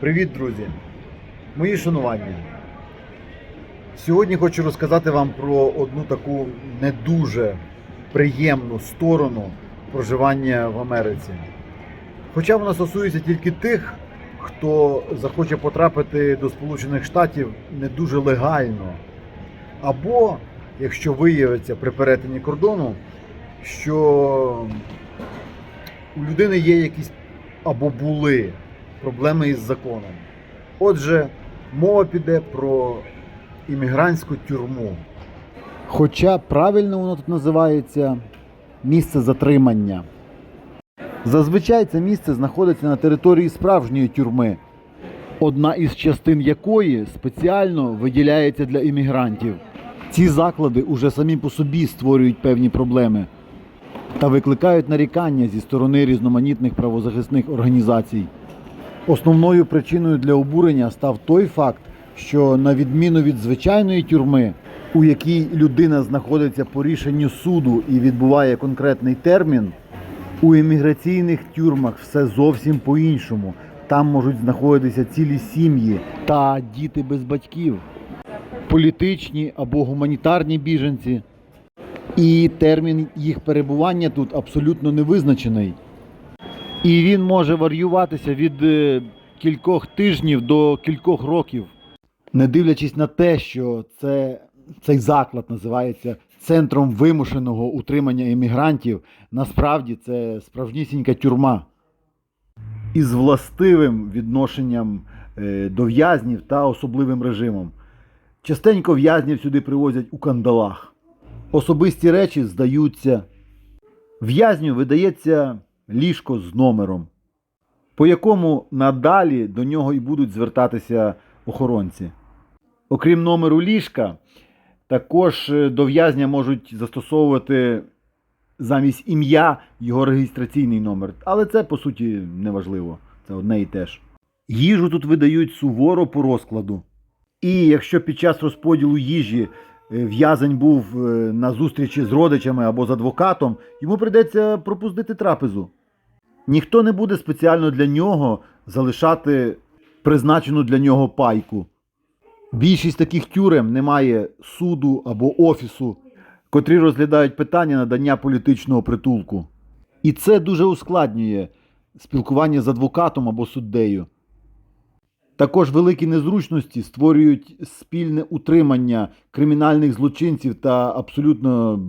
Привіт, друзі! Мої шанування. Сьогодні хочу розказати вам про одну таку не дуже приємну сторону проживання в Америці. Хоча вона стосується тільки тих, хто захоче потрапити до Сполучених Штатів не дуже легально. Або, якщо виявиться при перетині кордону, що у людини є якісь або були проблеми із законом. Отже, мова піде про іммігрантську тюрму. Хоча правильно воно тут називається місце затримання. Зазвичай це місце знаходиться на території справжньої тюрми, одна із частин якої спеціально виділяється для іммігрантів. Ці заклади уже самі по собі створюють певні проблеми та викликають нарікання зі сторони різноманітних правозахисних організацій. Основною причиною для обурення став той факт, що на відміну від звичайної тюрми, у якій людина знаходиться по рішенню суду і відбуває конкретний термін, у імміграційних тюрмах все зовсім по-іншому. Там можуть знаходитися цілі сім'ї та діти без батьків, політичні або гуманітарні біженці. І термін їх перебування тут абсолютно не визначений. І він може варіюватися від е, кількох тижнів до кількох років, не дивлячись на те, що це, цей заклад називається центром вимушеного утримання іммігрантів, насправді це справжнісінька тюрма із властивим відношенням е, до в'язнів та особливим режимом. Частенько в'язнів сюди привозять у кандалах. Особисті речі здаються. В'язню видається ліжко з номером, по якому надалі до нього і будуть звертатися охоронці. Окрім номеру ліжка, також е, до в'язня можуть застосовувати замість ім'я його реєстраційний номер. Але це по суті неважливо. Це одне і те ж. Їжу тут видають суворо по розкладу. І якщо під час розподілу їжі в'язень був е, на зустрічі з родичами або з адвокатом, йому прийдеться пропустити трапезу. Ніхто не буде спеціально для нього залишати призначену для нього пайку. Більшість таких тюрем немає суду або офісу, котрі розглядають питання надання політичного притулку. І це дуже ускладнює спілкування з адвокатом або суддею. Також великі незручності створюють спільне утримання кримінальних злочинців та абсолютно,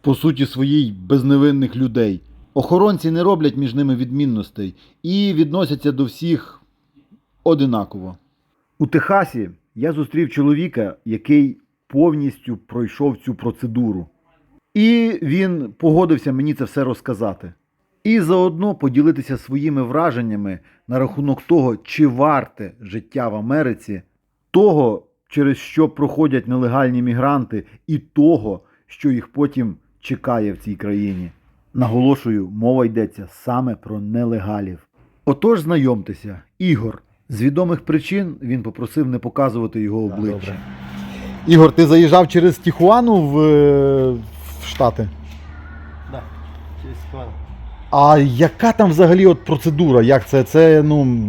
по суті, своїй безневинних людей. Охоронці не роблять між ними відмінностей і відносяться до всіх одинаково. У Техасі я зустрів чоловіка, який повністю пройшов цю процедуру. І він погодився мені це все розказати. І заодно поділитися своїми враженнями на рахунок того, чи варте життя в Америці, того, через що проходять нелегальні мігранти, і того, що їх потім чекає в цій країні. Наголошую, мова йдеться саме про нелегалів. Отож, знайомтеся, Ігор. З відомих причин він попросив не показувати його обличчя. добре. Ігор, ти заїжджав через Тіхуану в, е, в Штати? Да, через план. А яка там взагалі от процедура? Як це? Це ну.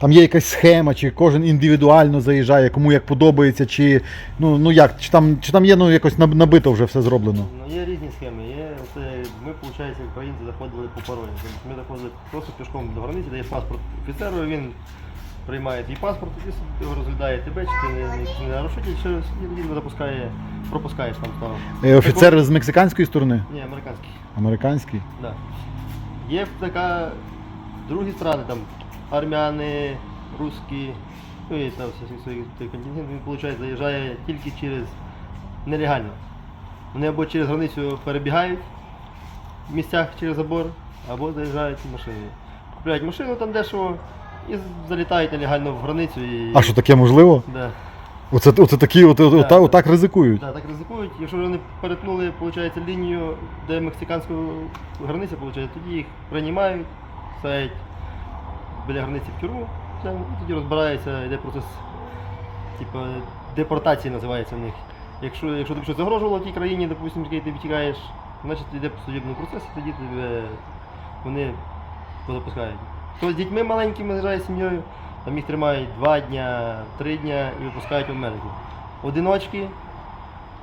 Там є якась схема, чи кожен індивідуально заїжджає, кому як подобається, чи ну, ну як, чи там, чи там є ну, якось набито вже все зроблено? Ну, є різні схеми. Є, це, ми, виходить, українці заходили по паролі. Тобто Ми заходили просто пішком до границі, дає паспорт офіцеру, він приймає твій паспорт, собі розглядає тебе, чи ти не, не, не нарушитель, чи він запускає, пропускаєш там. Е, Офіцер з мексиканської сторони? Ні, американський. Американський? Да. Є така другі страни, там армяни, русські, ну і там всі свої той контингент, він виходить, заїжджає тільки через нелегально. Вони або через границю перебігають в місцях через забор, або заїжджають машиною. Купляють машину там дешево і залітають нелегально в границю і. А що таке можливо? Да. Оце, оце такі, от, от, Да, отак, отак ризикують. Да, так ризикують. Якщо вони перетнули виходить, лінію, де мексиканська границя, виходить, тоді їх приймають, садять біля границі в тюрму, все, і тоді розбирається, йде процес типу, депортації називається в них. Якщо, якщо тобі щось загрожувало в тій країні, допустимо, якій ти втікаєш, значить йде судебний процес, і тоді тебе вони позапускають. Хто з дітьми маленькими з сім'єю, Там їх тримають два дня, три дня і випускають в Америку. Одиночки,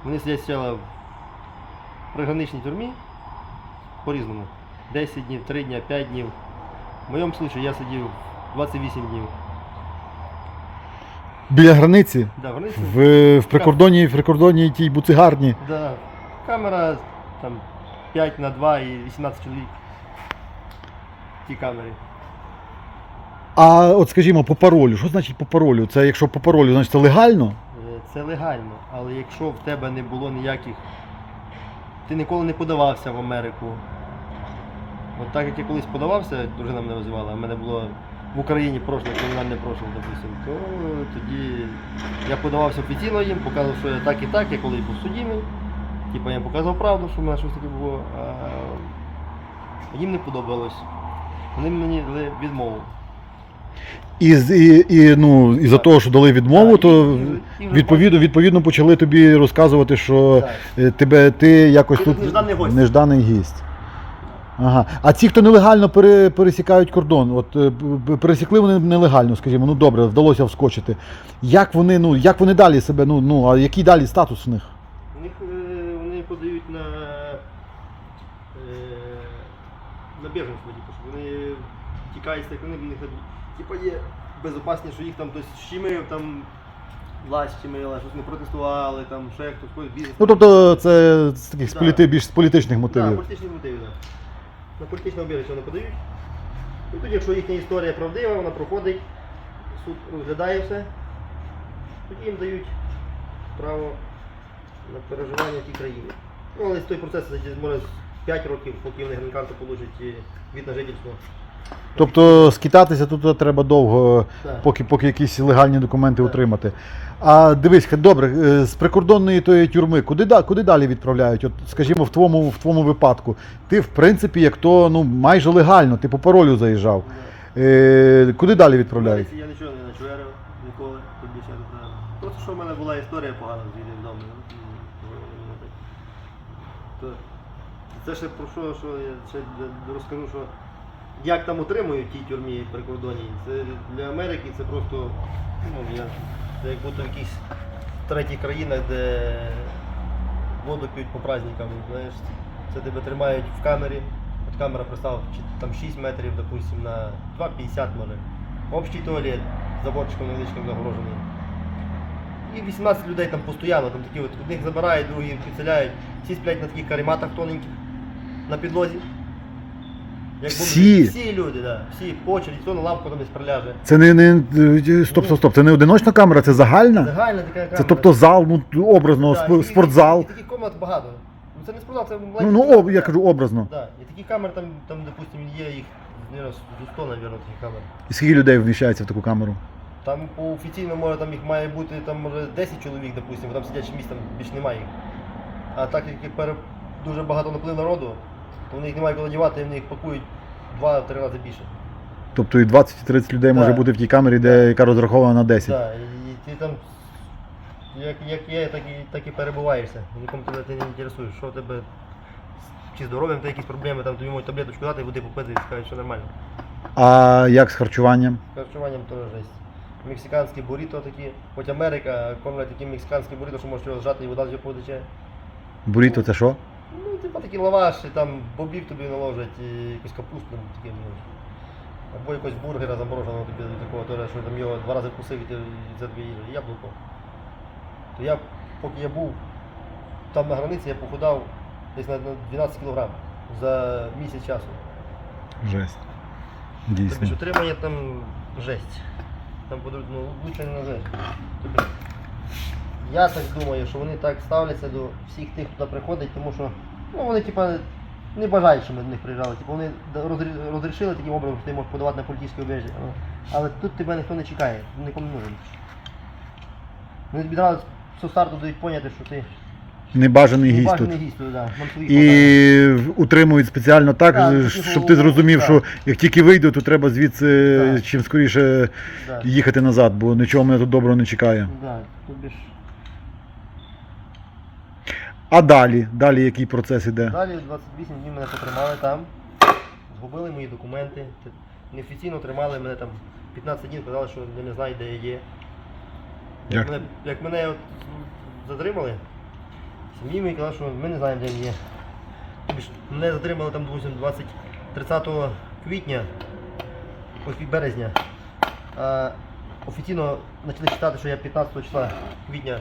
вони сидять спочатку в приграничній тюрмі по-різному. 10 днів, 3 дня, 5 днів. В моєму випадку я сидів 28 днів. Біля границі, Да, границі. в, в прикордонній, в прикордонній тій буцигарні. Да. Камера там 5 на 2 і 18 чоловік. В тій камері. А от скажімо, по паролю. Що значить по паролю? Це якщо по паролю, значить це легально? Е, Це легально, але якщо в тебе не було ніяких. Ти ніколи не подавався в Америку. От так як я колись подавався, дружина мене визивала, а в мене було в Україні прошле, кримінальне прошле, допустим, то тоді я подавався офіційно їм, показував, що я так і так, я коли був судимий. Типа я їм показав правду, що в мене щось таке було. А їм не подобалось. Вони мені дали відмову. І, і, і, ну, і за того, що дали відмову, то відповідно, відповідно почали тобі розказувати, що е, тебе ти якось тут нежданий гость. нежданий гість. Ага. А ці, хто нелегально пере, пересікають кордон, от е, пересікли вони нелегально, скажімо, ну добре, вдалося вскочити. Як вони, ну, як вони далі себе, ну, ну, а який далі статус в них? У них е, вони подають на, е, на біженство, типу, що вони тікають з тих, вони в них типу, є безопасні, що їх там хтось щемив, там власть щемила, щось не протестували, там ще хтось когось бізнес. Ну тобто це з таких з Да. політи, більш з політичних Да, мотивів. політичні мотиви, так. На політичне обіжище вони подають. І тоді, якщо їхня історія правдива, вона проходить, суд розглядає все, тоді їм дають право на переживання в тій країні. Ну, але той процес може 5 років, поки вони грін-карту получать і від на жительство. Тобто скитатися тут треба довго, Так. поки, поки якісь легальні документи отримати. А дивись, добре, е, з прикордонної тої тюрми, куди, да- куди далі відправляють? От, скажімо, в твоєму, в твоєму випадку. Ти, в принципі, як то ну, майже легально, ти по паролю заїжджав. Е, куди далі відправляють? Я нічого не начуерив ніколи, тобі ще не треба. Просто що в мене була історія погана з війни вдома. ну, і, ну, То це ще про що, що я ще розкажу, що як там отримують ті тюрмі прикордонні. Це для Америки це просто ну, я, це як будто в якійсь третій країнах, де воду п'ють по праздникам, знаєш. Це тебе тримають в камері. От камера представ, там 6 метрів, допустим, на 2,50 може. Общий туалет, заборчиком невеличким загорожений. І 18 людей там постійно, там такі от одних забирають, другі підселяють. Всі сплять на таких карематах тоненьких на підлозі. Як Всі? бомжі. Всі люди, да. Всі по очереді, хто на лавку там десь приляже. Це не, не стоп, стоп, стоп. Це не одиночна камера, це загальна? Загальна така камера. Це тобто зал, ну образно, Да, сп- і- спортзал. І, і таких комнат багато. Ну це не спортзал, це Ну, ну об, я кажу образно. Да. І такі камери там, там, допустим, є їх, наверное, з 100, наверное, таких камер. І скільки людей вміщається в таку камеру? Там по офіційно може там їх має бути там може 10 чоловік, допустим, бо там сидячі місць там більш немає їх. А так як пере... дуже багато наплив народу, вони їх немає куди дівати, вони їх пакують в 2-3 рази більше. Тобто і 20-30 людей може бути в тій камері, де, яка розрахована на 10. Да, і, ти там як, як є, так і, так і перебуваєшся. Нікому тебе ти не інтересуєш, що тебе з- чи здоров'ям та якісь проблеми, там тобі можуть таблеточку дати, води попити і скажуть, що нормально. А як з харчуванням? З Харчуванням теж жесть. Мексиканські буріто такі, хоч Америка, кормлять такі мексиканські буріто, що можеш його зжати і вода його потече. Буріто це що? Ну, типа такі лаваші, там бобів тобі наложать, і якусь капусту ну, таке. ну, Або якось бургера замороженого тобі такого, теж, що там його два рази вкусив і ти- і це тобі їжа. Яблуко. То я, поки я був там на границі, я похудав десь на на 12 кг за місяць часу. Жесть. Тобі ж Дійсно. утримання там жесть. Там подру- ну, лучше не на жесть. Тобі, я так думаю, що вони так ставляться до всіх тих, хто приходить, тому що ну, вони типа не бажають, щоб ми до них приїжджали. Типу, вони розрішили таким образом, що ти можеш подавати на політичне обмеження. Але, але тут тебе ніхто не чекає, нікому не нужен. Вони тобі одразу з старту дають поняти, що ти Небажаний гість тут. бажаний гість да. І утримують спеціально так, Так, щоб ти зрозумів, так. що як тільки вийду, то треба звідси Так. чим скоріше Да. їхати назад, бо нічого мене тут доброго не чекає. Да, тобі ж А далі, далі який процес іде? Далі 28 днів мене потримали там, згубили мої документи, неофіційно тримали мене там 15 днів казали, що вони не знають, де я є. Як? Мене, як мене от затримали, сім'ї мені казали, що ми не знаємо, де він є. Мене затримали там, допустим, 20, 30 квітня, березня. А офіційно почали читати, що я 15 числа квітня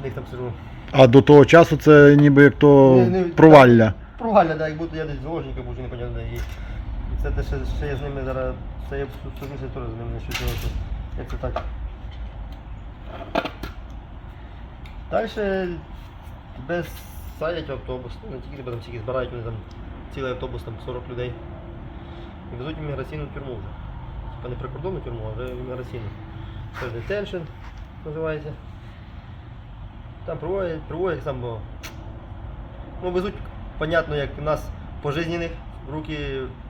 з них там сижу. А до того часу це ніби як то Не- не- провалля. Провальна, так, як будто я десь заложника був, чи непонятно де. І, і це те, що, що я з ними зараз. Це я сужуся теж з ними не що що як це так. Далі тебе садять в автобус, ну не тільки тебе там тільки збирають, вони там цілий автобус, там 40 людей. І везуть в імміграційну тюрму вже. Типа не прикордонну тюрму, а вже в імміграційну. Це детеншн називається. Там проводять, проводять сам, бо Ну, везуть, понятно, як нас пожизнених, руки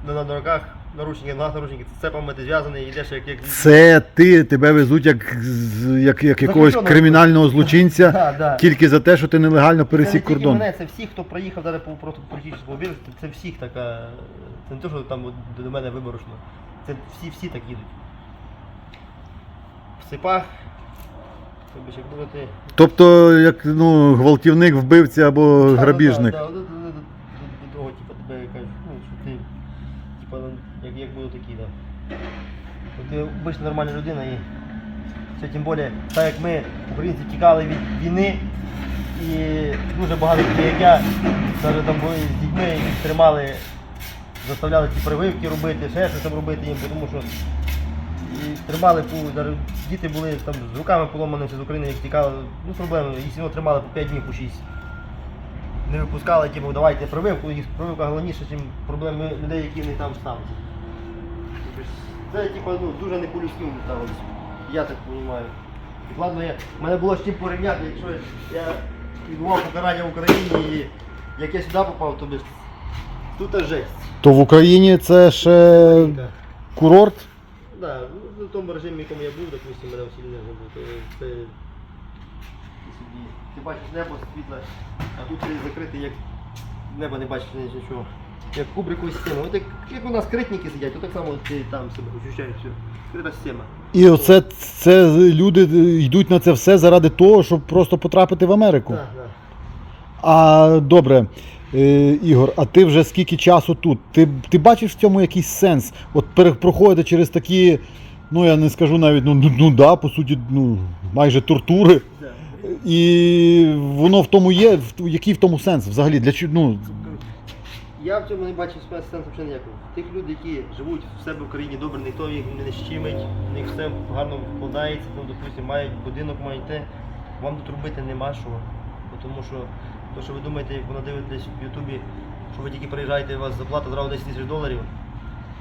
на, на руках, наручники, на наручники, цепами ти зв'язаний, йдеш як. як... Це ти, тебе везуть як, з- як, як якогось Заключеного. кримінального злочинця Да, да. тільки за те, що ти нелегально Це не пересік тільки кордон. мене, це всіх, хто проїхав зараз по просто політичному убіжищу, це всіх така. Це не те, що там от до мене виборочно. Це всі всі так їдуть. В сипах. Тобі ж як буде ти. Тобто, як ну, гвалтівник, вбивця або грабіжник. Да, до, того, типу, тебе кажуть, ну, що ти, типу, ну, як, такий, да. От ти обична нормальна людина і все, тим більше, так як ми, українці, тікали від війни, і дуже багато людей, як я, навіть там були з дітьми, їх тримали, заставляли ті прививки робити, ще щось там робити їм, тому що тримали по діти були там з руками поломаними з України, як тікали, ну проблеми, їх одно тримали по 5 днів, по 6 не випускали, типу, давайте прививку, їх прививка головніше, ніж проблеми людей, які не там стануться. Тобто Це типу, ну, дуже не по-людськи ставилось. Я так розумію. Ладно, я, в мене було з чим порівняти, якщо я відбував покарання в Україні і як я сюди попав, то без... тут жесть. То в Україні це ще курорт. Да, ну, в тому режимі, в якому я був, допустим, мене всі не був, то це ти собі. Ти бачиш небо світле, а тут ти закритий, як небо не бачиш нічого. Як кубрикову систему. От як, як у нас критники сидять, то так само ти там себе ощущаєш все. Скрита система. І оце це люди йдуть на це все заради того, щоб просто потрапити в Америку. Так, так. А добре, е, Ігор, а ти вже скільки часу тут? Ти, ти бачиш в цьому якийсь сенс? От проходити через такі, ну я не скажу навіть, ну, ну, ну да, по суті, ну, майже тортури. І воно в тому є, в- який в тому сенс взагалі? Для чого? Ну, Я в цьому не бачу сенсу взагалі ніякого. Тих людей, які живуть в себе в країні добре, ніхто їх не щимить, в них все гарно вкладається, там, допустим, мають будинок, мають те. Вам тут робити нема що. Тому що то, що ви думаєте, як воно дивитесь в Ютубі, що ви тільки приїжджаєте, у вас заплата зразу 10 тисяч доларів,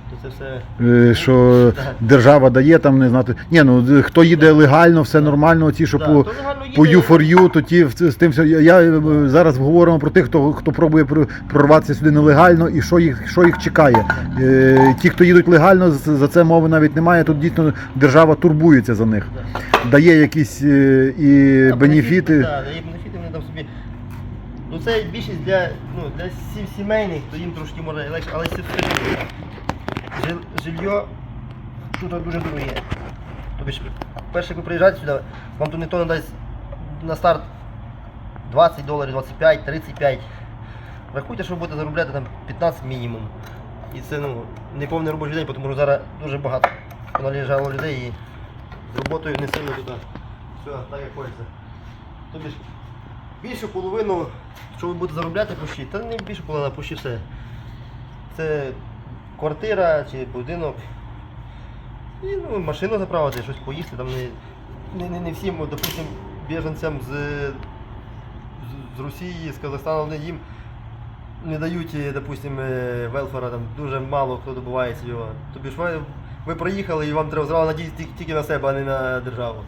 то це все. е, що Так. держава дає там не знати. Ні, ну хто їде легально, все нормально, ті, що Да, по. то загально По їде- U4U, то ті в- з тим все. Я, я е, зараз говоримо про тих, хто хто пробує пр- прорватися сюди нелегально і що їх що їх чекає. Е, ті, хто їдуть легально, з- за це мови навіть немає. Тут дійсно держава турбується за них, Да. дає якісь е, і Та, бенефіти. Так, дає бенефіти вони там собі. Ну це більшість для, ну, для сімейних, то їм трошки може легше, але жил- жилье тут дуже дороге. Тобто, перше, як ви приїжджаєте сюди, вам тут ніхто не дасть на старт 20 доларів, 25, 35. Рахуйте, що ви будете заробляти там 15 мінімум. І це ну, не повний робочий день, тому що зараз дуже багато поналежало людей і з роботою не сильно туди. Все, так як хочеться. Більшу половину, що ви будете заробляти пущі, та не більше половина, пущі все. Це квартира чи будинок. І ну, машину заправити, щось поїсти. Там не, не, не, не всім, допустим, біженцям з, з, Росії, з Казахстану, вони їм не дають, е, допустим, е, велфера, там дуже мало хто добувається його. Тобі ж ви, ви приїхали і вам треба зразу надіятися тільки на себе, а не на державу.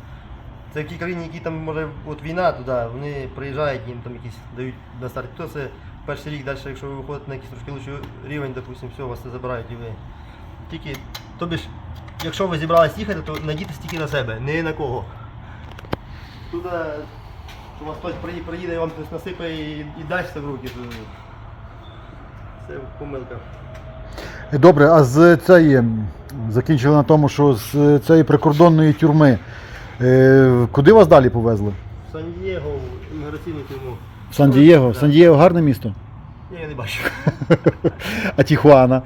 Це в тій країні, які там може от війна туди, вони приїжджають, їм там якісь дають на старт. То це перший рік, далі, якщо ви виходите на якийсь трошки лучший рівень, допустим, все, вас це забирають і ви. Тільки, тобі ж, якщо ви зібрались їхати, то надійтесь тільки на себе, не на кого. Туди, що вас хтось приї- приїде і вам хтось насипає і, і дасть це в руки, то це помилка. Добре, а з цієї закінчили на тому, що з цієї прикордонної тюрми. Е, куди вас далі повезли? В Сан-Дієго, в імміграційну тюрму. В Сан-Дієго. Сан-Дієго гарне місто. Я не бачу. А Тіхуана.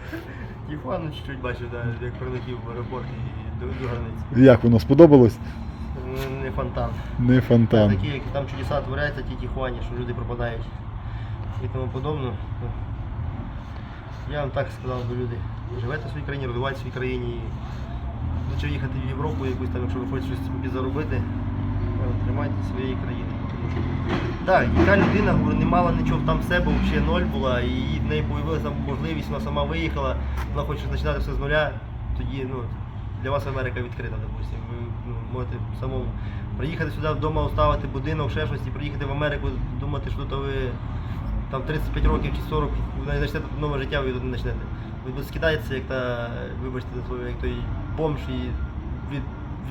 Тіфану чуть-чуть бачив, да, як прилетів в аеропорт і до, до границі. Як воно сподобалось? Не фонтан. Не фонтан. Такі, як там чудеса творяються, ті Тіхуані, що люди пропадають і тому подобне. Ну, Я вам так сказав би люди. Живете в своїй країні, розвивайте в своїй країні. і Лучше їхати в Європу, якусь там, якщо ви хочете щось собі заробити, е, тримайте своєї країни. Так, яка людина говорю, не мала нічого там в себе, взагалі ноль була, і в неї з'явилася можливість, вона сама виїхала, вона хоче починати все з нуля, тоді ну, для вас Америка відкрита, допустим. Ви ну, можете самому приїхати сюди вдома, оставити будинок, ще щось, і приїхати в Америку, думати, що тут ви там 35 років чи 40, ви не почнете нове життя, ви тут не почнете. Ви будете скидаєтеся, як та, вибачте за слово, як той бомж і від,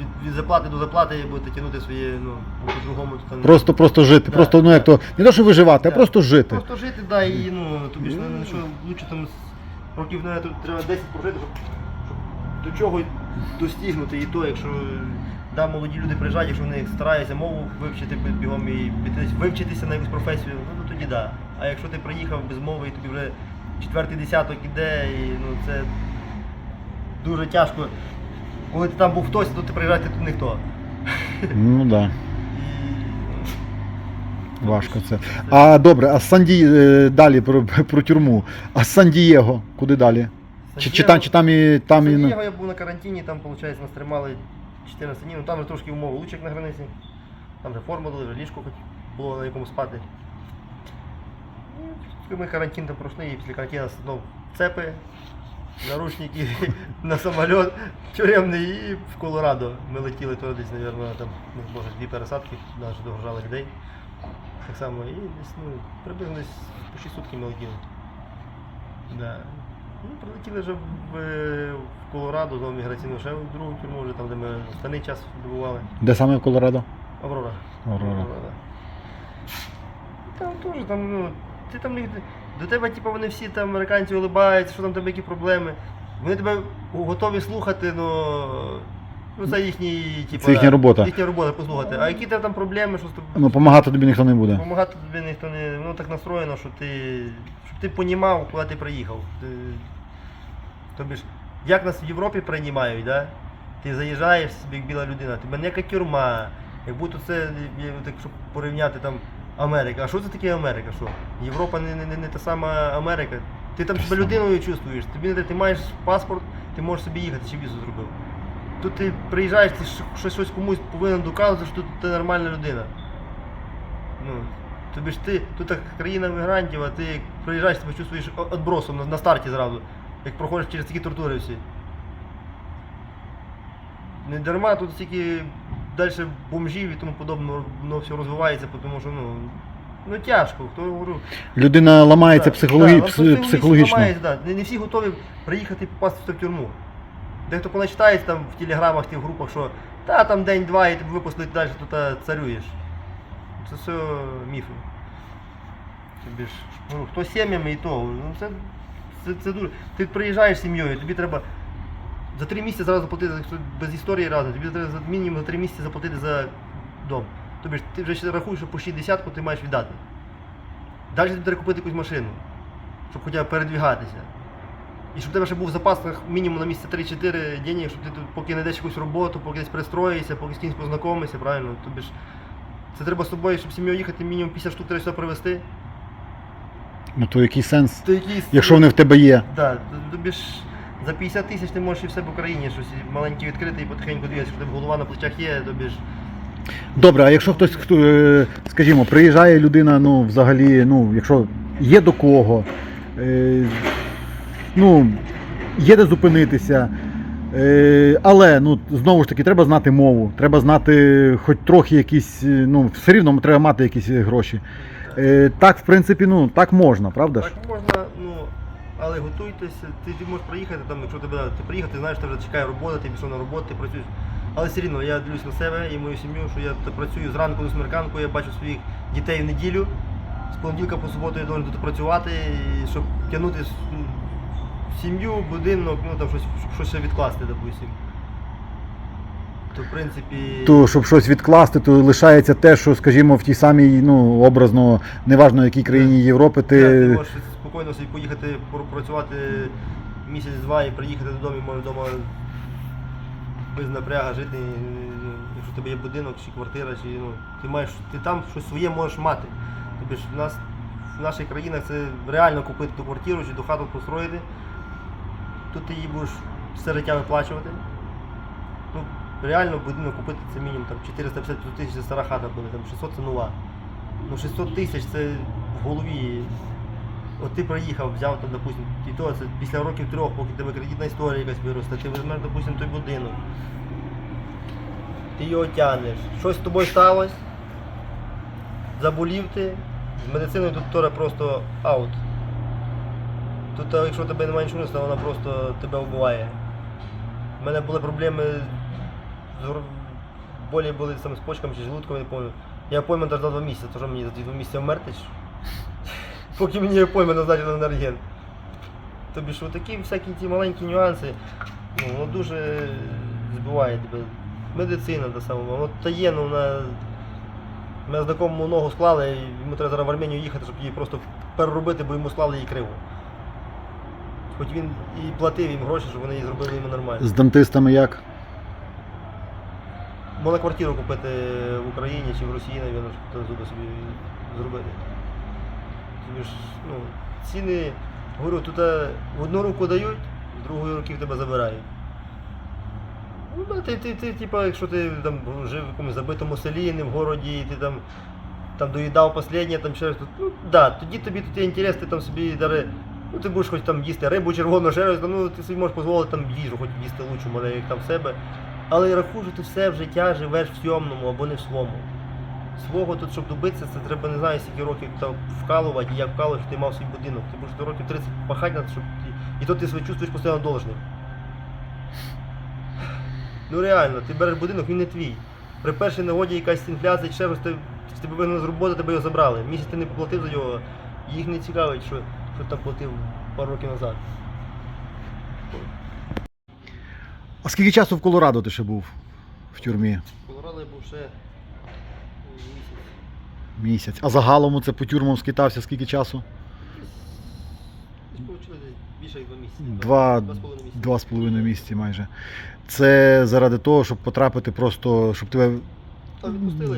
від, від заплати до заплати будете тягнути своє, ну, по-другому там. Просто просто жити. Да, Просто ну да. як то не то, що виживати, а просто жити. Просто жити, да, і ну, тобі ж ну, що лучше там років тут треба 10 прожити, щоб, щоб до чого достигнути. І то, якщо да, молоді люди приїжджають, якщо вони стараються мову вивчити бі- бігом і піти вивчитися на якусь професію, ну то тоді да. А якщо ти приїхав без мови і тобі вже четвертий десяток іде, і ну це дуже тяжко. Коли ти там був хтось, то ти приїжджати тут ніхто. Ну так. Да. Важко це. А добре, а Сан-Ді... е, далі про, про тюрму. А Сан-Дієго, куди далі? Чи, чи там, чи там і там і. Сан-Дієго я був на карантині, там, виходить, нас тримали 14 днів, ну там вже трошки умови лучше, як на границі. Там вже форму дали, вже ліжко хоч було на якому спати. І Ми карантин там пройшли, і після карантину знову цепи, наручники на самоліт тюремний і в Колорадо. Ми летіли туди десь, мабуть, там, ну, може, дві пересадки, навіть догружали людей. Так само, і десь, ну, приблизно десь по 6 сутки ми летіли. Да. Ну, прилетіли вже в, е, в Колорадо, знову міграційну ще в другу тюрму, вже там, де ми останній час добували. Де саме в Колорадо? Аврора. Аврора. да. Там теж там, ну, ти там не- до тебе, типу, вони всі там американці улибаються, що там тебе які проблеми. Вони тебе готові слухати, ну. Ну, це їхні, типу, Це їхня робота. Їхня робота послухати. А які тебе там проблеми, що з тобою? Ну, допомагати тобі ніхто не буде. Допомагати тобі ніхто не. Воно так настроєно, що ти. Щоб ти понімав, куди ти приїхав. Ти, тобі ж, як нас в Європі приймають, да? ти заїжджаєш собі як біла людина, тебе ніяка тюрма. Як будто це, я- так, щоб порівняти там Америка. А що це таке Америка? Що? Європа не, не, не, не та сама Америка. Ти там себе людиною чувствуєш, тобі не ти маєш паспорт, ти можеш собі їхати, чи візу зробив. Тут ти приїжджаєш, ти щось, щось комусь повинен доказувати, що тут ти нормальна людина. Ну, тобі ж ти, тут так країна мігрантів, а ти приїжджаєш, тебе чувствуєш відбросом на, на старті зразу, як проходиш через такі тортури всі. Не дарма тут стільки далі бомжів і тому подобне, воно все розвивається, тому що ну, ну тяжко, хто говорю. Людина ламається Так, психологі... так, пс- психологічно. ламається, да. Не, не всі готові приїхати і попасти в тюрму. Дехто поначитається там в телеграмах, тих групах, що та там день-два і тебе випустять далі, то та царюєш. Це все міфи. Тобі ж, ну, хто сім'ями і то, ну це, це, це дуже. Ти приїжджаєш з сім'єю, тобі треба за три місяці зразу заплатити, без історії разом, тобі треба за мінімум за три місяці заплатити за дом. Тобі ж ти вже ще рахуєш, що по 60 ти маєш віддати. Далі тобі треба купити якусь машину, щоб хоча б передвігатися. І щоб у тебе ще був в запасах мінімум на місяці 3-4 денег, щоб ти тут поки знайдеш якусь роботу, поки десь пристроїшся, поки з кимось познайомишся, правильно? Тобі ж це треба з собою, щоб сім'ю їхати, мінімум 50 штук треба сюди привезти. Ну то який сенс? То якісь, Якщо вони в тебе є. Да, тобі ж за 50 тисяч ти можеш і в себе в Україні щось маленьке відкрити і потихеньку двигатися, що тебе голова на плечах є, тобі ж. Добре, а якщо хтось, хто, е, скажімо, приїжджає людина, ну, взагалі, ну, якщо є до кого, е, ну, є де зупинитися. Е, але ну, знову ж таки, треба знати мову, треба знати хоч трохи якісь, е, ну, все рівно треба мати якісь гроші. Е, так, в принципі, ну, так можна, правда ж? Так можна, але готуйтеся, ти, ти можеш приїхати, там, якщо тебе ти приїхав, ти знаєш, тебе вже чекає робота, ти пішов на роботу, ти працюєш. Але все рівно я дивлюсь на себе і мою сім'ю, що я тут працюю зранку до смерканку, я бачу своїх дітей в неділю. З понеділка по суботу я повинен тут працювати, і щоб тягнути с- сім'ю, будинок, ну там щось, щось ще відкласти, допустим. То в принципі. То, щоб щось відкласти, то лишається те, що, скажімо, в тій самій, ну, образно, неважно в якій країні Європи, Ти... ти ти. можеш спокійно собі поїхати працювати місяць-два і приїхати додому, і можеш вдома без напряга жити. ну, Якщо в тебе є будинок чи квартира, чи ну, ти маєш, ти там щось своє можеш мати. Тобі ж в нас в наших країнах це реально купити ту квартиру чи ту хату построїти. Тут ти її будеш все життя виплачувати. Ну, реально будинок купити це мінімум там 450 тисяч це стара хата буде, там 600 це нова. Ну 600 тисяч це в голові. От ти проїхав, взяв там, допустим, і то це після років трьох, поки тебе кредитна історія якась виросте, ти візьмеш, допустим, той будинок. Ти його тягнеш. Щось з тобою сталося, заболів ти, з медициною тут теж просто аут. Тут, якщо тебе немає нічого, вона просто тебе вбиває. У мене були проблеми з болі були саме з почками чи желудком, я не пам'ятаю. Я пойман дождав два місяці, то що мені за два місяці вмерти? Поки мені пойма назначили на рентген. Тобі що такі всякі ті маленькі нюанси, ну, воно дуже збиває тебе. Медицина та сама, воно таємно вона. Ми знакомому ногу склали, і йому треба зараз в Арменію їхати, щоб її просто переробити, бо йому склали її криво. Хоч він і платив їм гроші, щоб вони її зробили йому нормально. З дантистами як? Можна квартиру купити в Україні чи в Росії, навіть, щоб зуби собі зробити. Тобі ж, ну, ціни, говорю, тут е, в одну руку дають, з другої руки в тебе забирають. Ну, ти, ти, ти, типа, якщо ти там жив в якомусь забитому селі, не в городі, і ти там, там доїдав останнє, там ще щось, ну, да, тоді тобі тут є інтерес, ти там собі дари, ну ти будеш хоч там їсти рибу червону, ще ну ти собі можеш дозволити там їжу, хоч їсти лучше, може, як там в себе. Але я рахую, що ти все в життя живеш в сьомному або не в своєму. Свого тут, щоб добитися, це треба не знаю, скільки років там вкалувати, і як вкалувати, ти мав свій будинок. Ти будеш до років 30 пахати, щоб... і, то ти себе чувствуєш постійно должним. Ну реально, ти береш будинок, він не твій. При першій нагоді якась інфляція, ще щось, ти, ти вигнали з роботи, тебе його забрали. Місяць ти не поплатив за нього, їх не цікавить, що, що там платив пару років назад. А скільки часу в Колорадо ти ще був в тюрмі? В Колорадо я був ще. Місяць. А загалом це по тюрмам скитався скільки часу? Більше як два місяці. Два, Два з половиною місяці. майже. Це заради того, щоб потрапити просто, щоб тебе.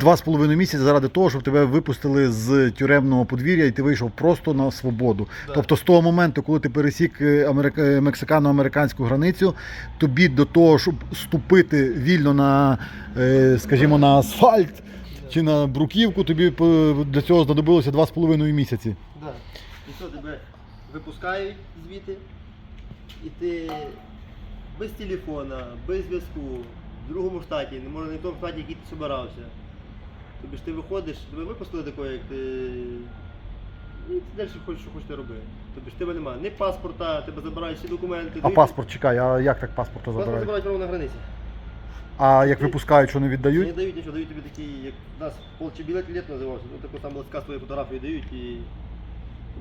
Два з половиною місяці заради того, щоб тебе випустили з тюремного подвір'я і ти вийшов просто на свободу. Да. Тобто з того моменту, коли ти пересік е, америка- е, мексикано-американську границю, тобі до того, щоб ступити вільно на, е, скажімо, на асфальт чи на бруківку, тобі по- для цього знадобилося два з половиною місяці. Да. І що тебе випускають звідти, і ти без телефона, без зв'язку, в другому штаті, не може не в тому штаті, який ти збирався. Тобі ж ти виходиш, тебе випустили такого, як ти. І ти далі хочеш, що хочеш ти роби. Тобі ж тебе немає ні паспорта, тебе забирають всі документи. А дають- паспорт, чекай, а як так паспорта Паспорт забирають? забирають на границі. А як випускають, що не віддають? Не дають нічого, дають тобі такі, як у нас полчебілет літ називався, ну таку там листка з твоєю фотографією дають і.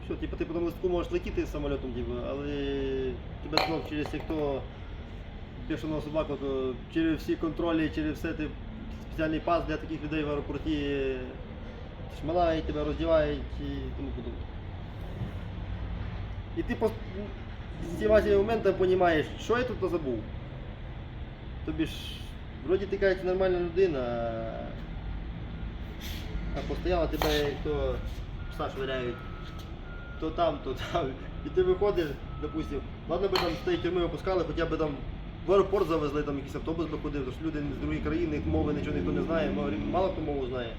все, типу, ти по тому листку можеш летіти самольотом, типу, але тебе знов через як то бешеного собаку, то через всі контролі, через все ти спеціальний пас для таких людей в аеропорті шманають, тебе роздівають і тому подобне. І ти по з цього моменту розумієш, що я тут забув. Тобі ж, вроді ти кажеш, нормальна людина, а- а постоянно тебе то пса швиряють, то там, то там. І ти виходиш, допустим, ладно би там з тієї тюрми випускали, хоча б там в аеропорт завезли, там якийсь автобус би ходив, що люди з другої країни, мови нічого ніхто не знає, мало хто мову знає.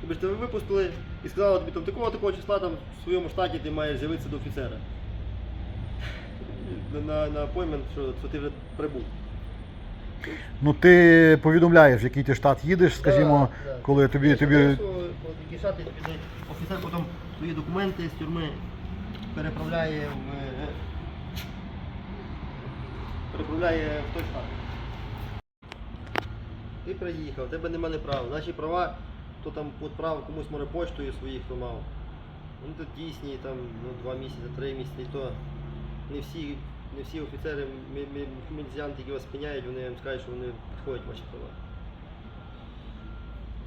Тобі ж тебе випустили і сказали тобі, там такого такого числа там в своєму штаті ти маєш з'явитися до офіцера. На, на, на appointment, що, що ти вже прибув. Ну ти повідомляєш, в який ти штат їдеш, скажімо, коли тобі тобі. тобі офіцер потім твої документи з тюрми переправляє в е, переправляє в той штат. Ти приїхав, тебе немає права. Наші права, хто там відправив комусь може поштою своїх, хто мав. Вони тут дійсні там ну, два місяці, три місяці, і то не всі не всі офіцери, мі- мі- міліціянти, які вас спиняють, вони вам скажуть, що вони підходять ваші права.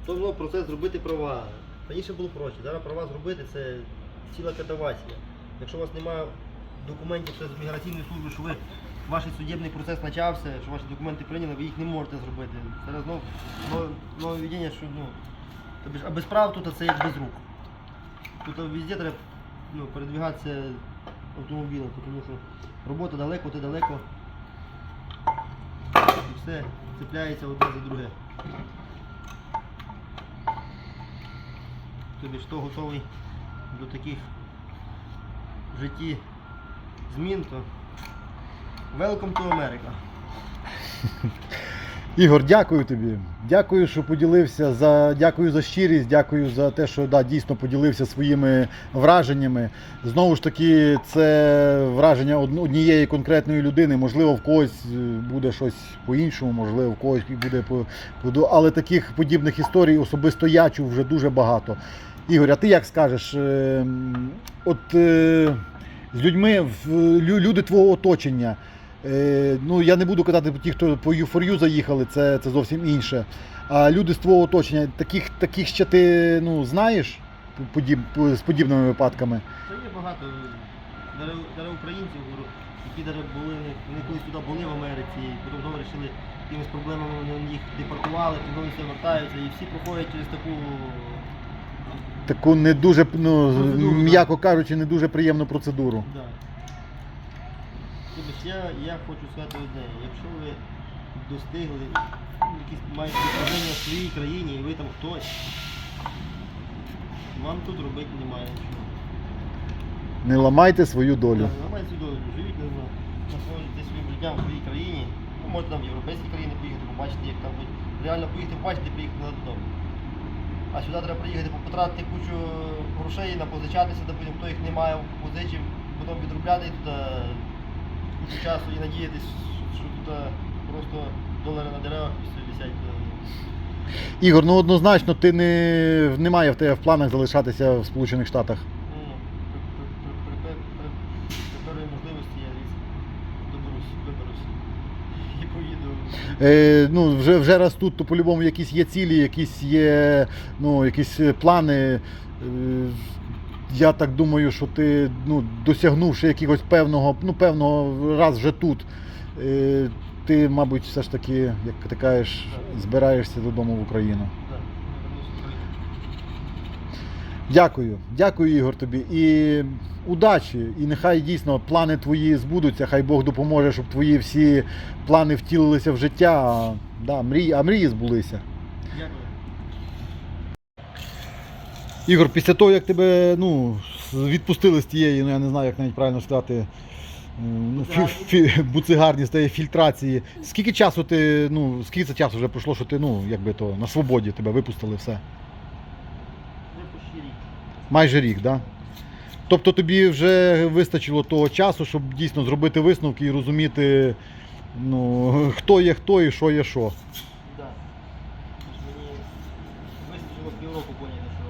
Тобто процес зробити права. Раніше було проще. Зараз права зробити це ціла катавасія. Якщо у вас немає документів ще з міграційної служби, що ви ваш судебний процес почався, що ваші документи прийняли, ви їх не можете зробити. Зараз знов нове, відділення, що ну, тобі а без прав тут це як без рук. Тут везде треба ну, передвигатися автомобілем, тому що робота далеко, ти далеко. І все цепляється одне за друге. Тобі ж хто готовий до таких в житті змін, то welcome to America. Ігор, дякую тобі. Дякую, що поділився за дякую за щирість, дякую за те, що да, дійсно поділився своїми враженнями. Знову ж таки, це враження однієї конкретної людини. Можливо, в когось е, буде щось по-іншому, можливо, в когось буде по, але таких подібних історій особисто я чув вже дуже багато. Ігор, а ти як скажеш? е, От е, з людьми, люди твого оточення. Е, ну, я не буду казати ті, хто по U4U заїхали, це, це зовсім інше. А люди з твого оточення, таких, таких ще ти ну, знаєш подіб, з подібними випадками? Та є багато даже українців, які даже були, вони колись туди були в Америці, і потім знову вирішили якимись проблемами вони їх депортували, потім все вертаються, і всі проходять через таку Таку не дуже, ну, м'яко кажучи, не дуже приємну процедуру. Да. Тобто я, я хочу сказати одне, якщо ви достигли, якісь маєте досягнення в своїй країні і ви там хтось, вам тут робити немає нічого. Не ламайте свою долю. Так, Ламайте цю долю, живіть на, насолоджуйтесь своїм життям в своїй країні. Ну, можете там в європейські країни поїхати, побачити, як там будуть. Реально поїхати, побачити, приїхати назад додому. А сюди треба приїхати, потратити кучу грошей, напозичатися, де потім хто їх не має, позичив, потім відробляти і туди часу і надіятись, що тут просто долари на деревах і все висять. Ігор, ну однозначно, ти не, немає в тебе в планах залишатися в Сполучених Штатах. Ну, при, при, при, при, при, при першій можливості я доберусь, виберусь і поїду. Е, ну, вже, вже раз тут, то по-любому якісь є цілі, якісь є ну, якісь е, плани. Е, я так думаю, що ти, ну, досягнувши якогось певного, ну, певного раз вже тут, е, ти, мабуть, все ж таки, як ти кажеш, збираєшся додому в Україну. Дякую, дякую, Ігор, тобі. І удачі. І нехай дійсно плани твої збудуться, хай Бог допоможе, щоб твої всі плани втілилися в життя. Да, мрії, а мрії збулися. Дякую. Ігор, після того, як тебе ну, відпустили з тієї, ну я не знаю, як навіть правильно сказати, е, ну, фі, фі, буцигарні з тієї фільтрації. Скільки часу ти, ну, скільки це часу вже пройшло, що ти ну, якби то, на свободі тебе випустили все? Майже рік, так? Да? Тобто тобі вже вистачило того часу, щоб дійсно зробити висновки і розуміти, ну, хто є хто і що є що. Да. Тож мені вистачило півроку поняти, що,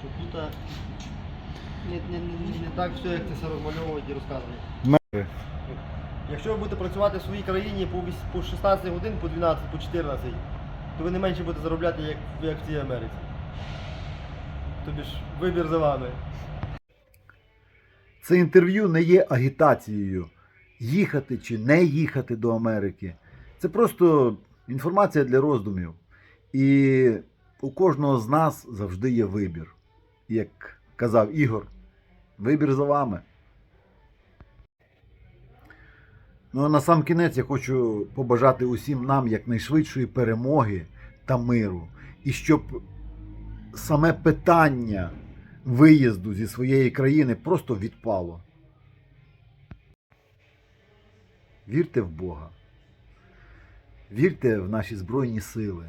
що тут а, не, не, не, не так все, як це все розмальовують і розказують. Мери. Якщо ви будете працювати в своїй країні по, 16 годин, по 12, по 14, то ви не менше будете заробляти, як, як в цій Америці. Тобі ж вибір за вами. Це інтерв'ю не є агітацією їхати чи не їхати до Америки. Це просто інформація для роздумів. І у кожного з нас завжди є вибір. Як казав Ігор, вибір за вами. Ну а на сам кінець я хочу побажати усім нам якнайшвидшої перемоги та миру. І щоб саме питання виїзду зі своєї країни просто відпало. Вірте в Бога. Вірте в наші Збройні сили,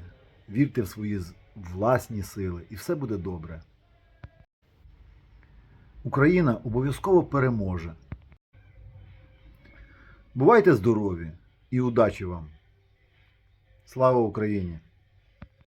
вірте в свої власні сили, і все буде добре. Україна обов'язково переможе. Бувайте здорові і удачі вам! Слава Україні!